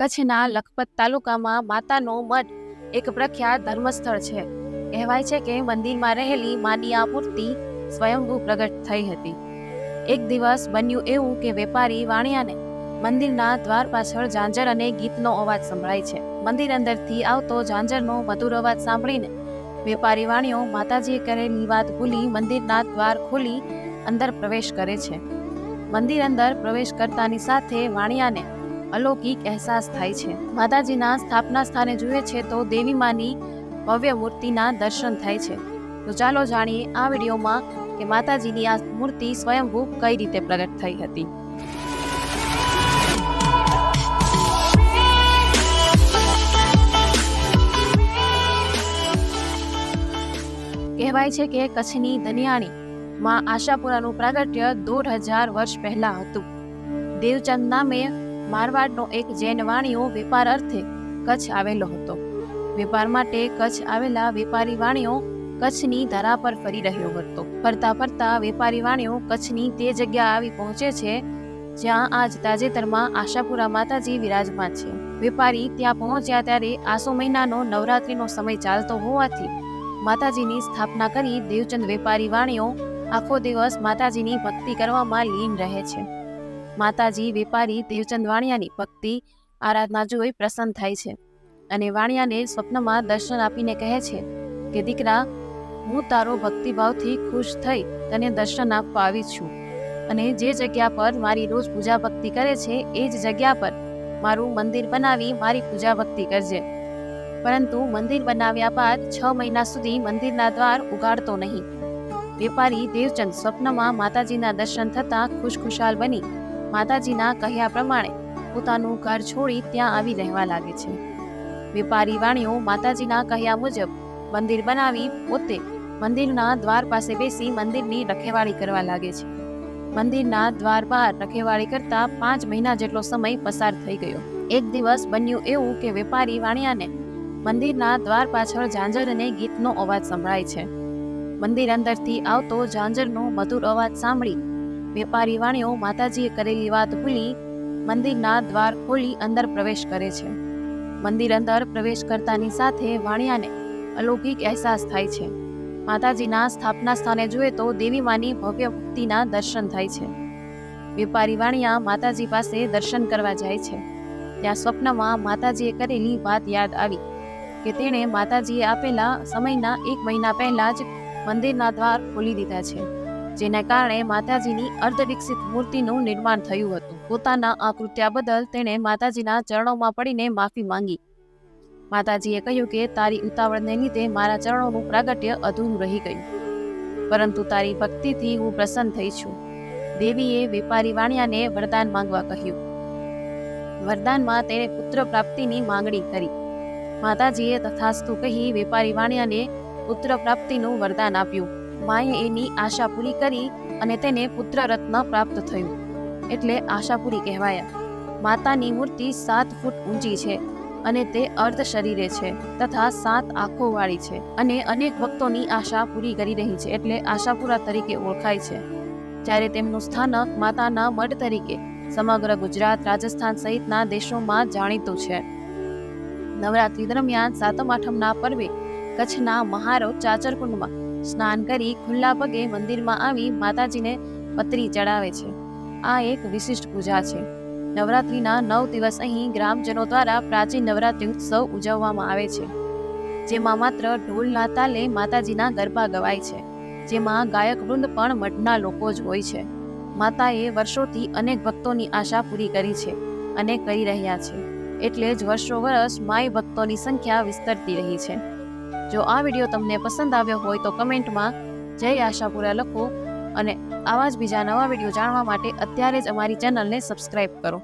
કચ્છના લખપત તાલુકામાં માતાનો મઠ એક પ્રખ્યાત ધર્મસ્થળ છે. કહેવાય છે કે મંદિરમાં રહેલી માની આ મૂર્તિ સ્વયંભૂ પ્રગટ થઈ હતી. એક દિવસ બન્યું એવું કે વેપારી વાણિયાને મંદિરના દ્વાર પાછળ ઝાંઝર અને ગીતનો અવાજ સંભળાય છે. મંદિર અંદરથી આવતો ઝાંઝરનો મધુર અવાજ સાંભળીને વેપારી વાણિયો માતાજીએ કરેલી વાત ભૂલી મંદિરના દ્વાર ખોલી અંદર પ્રવેશ કરે છે. મંદિર અંદર પ્રવેશ કરતાની સાથે વાણિયાને અલૌકિક અહેસાસ થાય છે. માતાજીના સ્થાપના સ્થાને જુએ છે તો દેવી માની ભવ્ય મૂર્તિના દર્શન થાય છે. તો ચાલો જાણીએ આ વિડીયોમાં કે માતાજીની આ મૂર્તિ સ્વયંભૂ કઈ રીતે પ્રગટ થઈ હતી. કહેવાય છે કે કચ્છની ધનિયાણી માં આશાપુરાનું પ્રાગટ્ય દોઢ હજાર વર્ષ પહેલા હતું. દેવચંદ નામે મારવાડનો એક જૈન વાણીઓ વેપાર અર્થે કચ્છ આવેલો હતો. વેપાર માટે કચ્છ આવેલા વેપારી વાણીઓ કચ્છની ધરા પર ફરી રહ્યો હતો. ફરતા ફરતા વેપારી વાણીઓ કચ્છની તે જગ્યા આવી પહોંચે છે, જ્યાં આજ તાજેતરમાં આશાપુરા માતાજી વિરાજમાન છે. વેપારી ત્યાં પહોંચ્યા ત્યારે આસો મહિનાનો નવરાત્રીનો સમય ચાલતો હોવાથી માતાજીની સ્થાપના કરી દેવચંદ વેપારી વાણીઓ આખો દિવસ માતાજીની ભક્તિ કરવામાં લીન રહે છે. માતાજી, વેપારી, દેવચંદ વાણિયાની ભક્તિ આરાધના જોઈ પ્રસન્ન થાય છે અને વાણિયાને સ્વપ્નમાં દર્શન આપીને કહે છે કે, દીકરા, હું તારો ભક્તિભાવથી ખુશ થઈ તને દર્શન આપવા આવી છું અને જે જગ્યા પર મારી રોજ પૂજા ભક્તિ કરે છે, એ જ જગ્યા પર મારું મંદિર બનાવી મારી પૂજા ભક્તિ કરજે. પરંતુ મંદિર બનાવ્યા બાદ છ મહિના સુધી મંદિરના દ્વાર ઉગાડતો નહીં. વેપારી દેવચંદ સ્વપ્નમાં માતાજીના દર્શન થતાં ખુશખુશાલ બની માતાજીના કહ્યા પ્રમાણે પોતાનું ઘર છોડી ત્યાં આવી રહેવા લાગે છે. વેપારી વાણીઓ માતાજીના કહ્યા મુજબ મંદિર બનાવી પોતે મંદિરના દ્વાર પાસે બેસી મંદિરની રખેવાળી કરવા લાગે છે. મંદિરના દ્વાર બહાર રખેવાળી કરતા પાંચ મહિના જેટલો સમય પસાર થઈ ગયો. એક દિવસ બન્યું એવું કે વેપારી વાણિયાને મંદિરના દ્વાર પાછળ ઝાંઝર અને ગીતનો અવાજ સંભળાય છે. મંદિર અંદરથી આવતો ઝાંઝરનો મધુર અવાજ સાંભળી વેપારી વાણીઓ માતાજીએ કરેલી વાત ભૂલી મંદિરના દ્વાર ખોલી અંદર પ્રવેશ કરે છે. મંદિર અંદર પ્રવેશ કરતાની સાથે વાણિયાને અલૌકિક અહેસાસ થાય છે. માતાજીના સ્થાપના સ્થાને જોઈએ તો દેવી માની ભવ્ય મૂર્તિના દર્શન થાય છે. વેપારી વાણિયા માતાજી પાસે દર્શન કરવા જાય છે. ત્યાં સ્વપ્નમાં માતાજીએ કરેલી વાત યાદ આવી કે તેણે માતાજીએ આપેલા સમયના એક મહિના પહેલા જ મંદિરના દ્વાર ખોલી દીધા છે. જેના કારણે માતાજીની અર્ધવિકસિત મૂર્તિનું નિર્માણ થયું હતું. પોતાના આ કૃત્ય બદલ તેણે માતાજીના ચરણોમાં પડીને માફી માંગી. માતાજીએ કહ્યું કે, તારી ઉતાવળને લીધે મારા ચરણોનું પ્રાગટ્ય અધૂરું રહી ગયું. પરંતુ તારી ભક્તિથી હું પ્રસન્ન થઈ છું. દેવીએ વેપારી વાણિયાને વરદાન માંગવા કહ્યું. વરદાનમાં તેણે પુત્ર પ્રાપ્તિની માંગણી કરી. માતાજીએ તથાસ્તુ કહી વેપારી વાણિયાને પુત્ર પ્રાપ્તિનું વરદાન આપ્યું. માએ એની આશા પૂરી કરી અને તેને પુત્ર રત્ન પ્રાપ્ત થયું. એટલે આશા પૂરી કહેવાયા. માતાની મૂર્તિ સાત ફૂટ ઊંચી છે અને તે અર્ધ શરીરે છે તથા સાત આંખો વાળી છે અને અનેક ભક્તોની આશા પૂરી કરી રહી છે એટલે આશાપુરા તરીકે ઓળખાય છે. જ્યારે તેમનું સ્થાનક માતાના મઢ તરીકે સમગ્ર ગુજરાત, રાજસ્થાન સહિતના દેશોમાં જાણીતું છે. નવરાત્રી દરમિયાન સાતમ આઠમના પર્વે કચ્છના મહારો ચાચરકુંડમાં સ્નાન કરી ખુલ્લા પગે મંદિરમાં આવી માતાજીને પતરી ચડાવે છે. આ એક વિશિષ્ટ પૂજા છે. નવરાત્રિના નવ દિવસ અહીં ગ્રામજનો દ્વારા પ્રાચીન નવરાત્રિ ઉત્સવ ઉજવવામાં આવે છે. જેમાં માત્ર ઢોલના તાલે માતાજીના ગરબા ગવાય છે. જેમાં ગાયક, વૃંદ પણ મઠના લોકો જ હોય છે. માતાએ વર્ષોથી અનેક ભક્તોની આશા પૂરી કરી છે અને કરી રહ્યા છે. એટલે જ વર્ષો વર્ષ માય ભક્તોની સંખ્યા વિસ્તરતી રહી છે. જો આ વીડિયો તમને પસંદ આવ્યો હોય તો કમેન્ટમાં જય આશાપુરા લખો અને આવા જ બીજા નવા વીડિયો જાણવા માટે અત્યારે જ અમારી ચેનલને સબસ્ક્રાઇબ કરો.